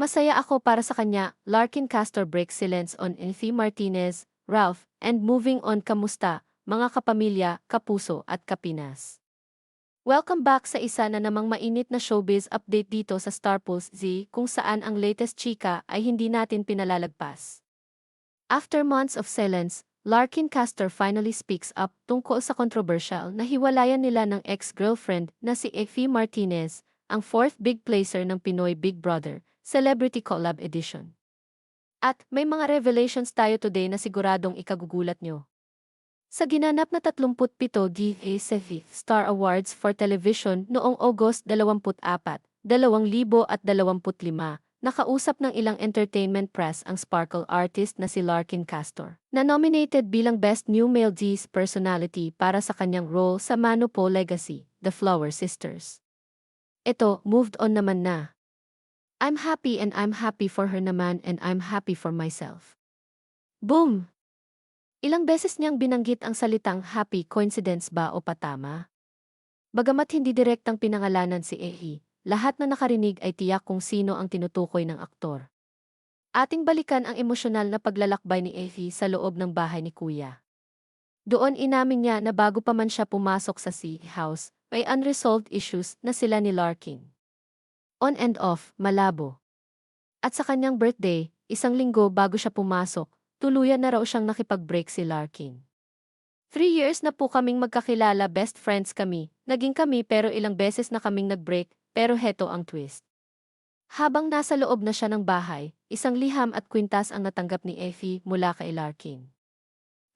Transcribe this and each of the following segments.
Masaya ako para sa kanya, Larkin Castor breaks silence on Effie Martinez, Ralph, and moving on kamusta, mga kapamilya, kapuso at kapinas. Welcome back sa isa na namang mainit na showbiz update dito sa Star Pulse Z kung saan ang latest chika ay hindi natin pinalalagpas. After months of silence, Larkin Castor finally speaks up tungkol sa controversial na hiwalayan nila ng ex-girlfriend na si Effie Martinez, ang fourth big placer ng Pinoy Big Brother, Celebrity Collab Edition. At may mga revelations tayo today na siguradong ikagugulat nyo. Sa ginanap na 37 DACV Star Awards for Television noong August 24, 2025, nakausap ng ilang entertainment press ang sparkle artist na si Larkin Castor, na nominated bilang Best New Male D's Personality para sa kanyang role sa Mano Po Legacy, The Flower Sisters. Ito, moved on naman na. I'm happy and I'm happy for her naman and I'm happy for myself. Boom! Ilang beses niyang binanggit ang salitang happy coincidence ba o patama? Bagamat hindi direktang pinangalanan si Ehi, lahat na nakarinig ay tiyak kung sino ang tinutukoy ng aktor. Ating balikan ang emosyonal na paglalakbay ni Ehi sa loob ng bahay ni Kuya. Doon inamin niya na bago pa man siya pumasok sa Sea House, may unresolved issues na sila ni Larkin. On and off, malabo. At sa kanyang birthday, isang linggo bago siya pumasok, tuluyan na raw siyang nakipag-break si Larkin. Three years na po kaming magkakilala, best friends kami. Naging kami pero ilang beses na kaming nag-break, pero heto ang twist. Habang nasa loob na siya ng bahay, isang liham at kwintas ang natanggap ni Effie mula kay Larkin.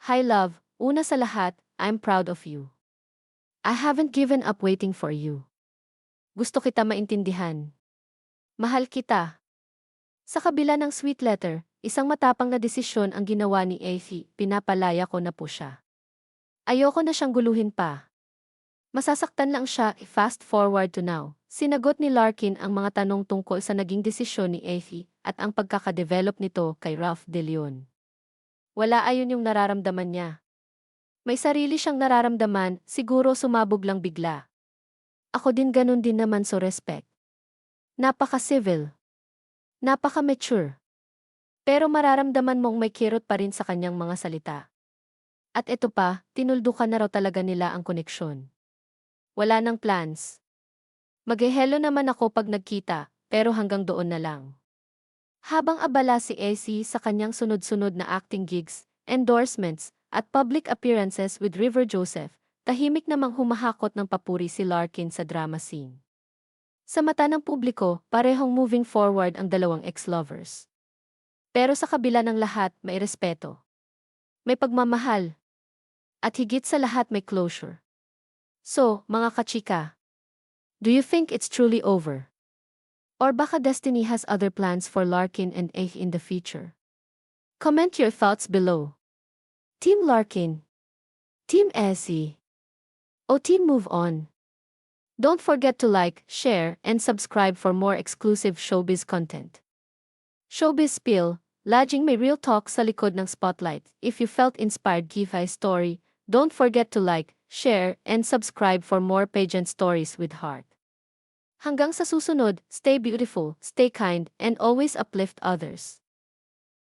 Hi love, una sa lahat, I'm proud of you. I haven't given up waiting for you. Gusto kita maintindihan. Mahal kita. Sa kabila ng sweet letter, isang matapang na desisyon ang ginawa ni Effie, pinapalaya ko na po siya. Ayoko na siyang guluhin pa. Masasaktan lang siya, fast forward to now. Sinagot ni Larkin ang mga tanong tungkol sa naging desisyon ni Effie at ang pagkakadevelop nito kay Ralph De Leon. Wala ayon yung nararamdaman niya. May sarili siyang nararamdaman, siguro sumabog lang bigla. Ako din ganun din naman so respect. Napaka-civil. Napaka-mature. Pero mararamdaman mong may kirot pa rin sa kanyang mga salita. At ito pa, tinuldukan na raw talaga nila ang koneksyon. Wala nang plans. Maghehelo naman ako pag nagkita, pero hanggang doon na lang. Habang abala si AC sa kanyang sunod-sunod na acting gigs, endorsements, at public appearances with River Joseph, tahimik namang humahakot ng papuri si Larkin sa drama scene. Sa mata ng publiko, parehong moving forward ang dalawang ex-lovers. Pero sa kabila ng lahat, may respeto. May pagmamahal. At higit sa lahat may closure. So, mga kachika, do you think it's truly over? Or baka destiny has other plans for Larkin and A in the future? Comment your thoughts below. Team Larkin. Team Essie. O team move on. Don't forget to like, share, and subscribe for more exclusive showbiz content. Showbiz Spill, laging may real talk sa likod ng spotlight. If you felt inspired give a story, don't forget to like, share, and subscribe for more pageant stories with heart. Hanggang sa susunod, stay beautiful, stay kind, and always uplift others.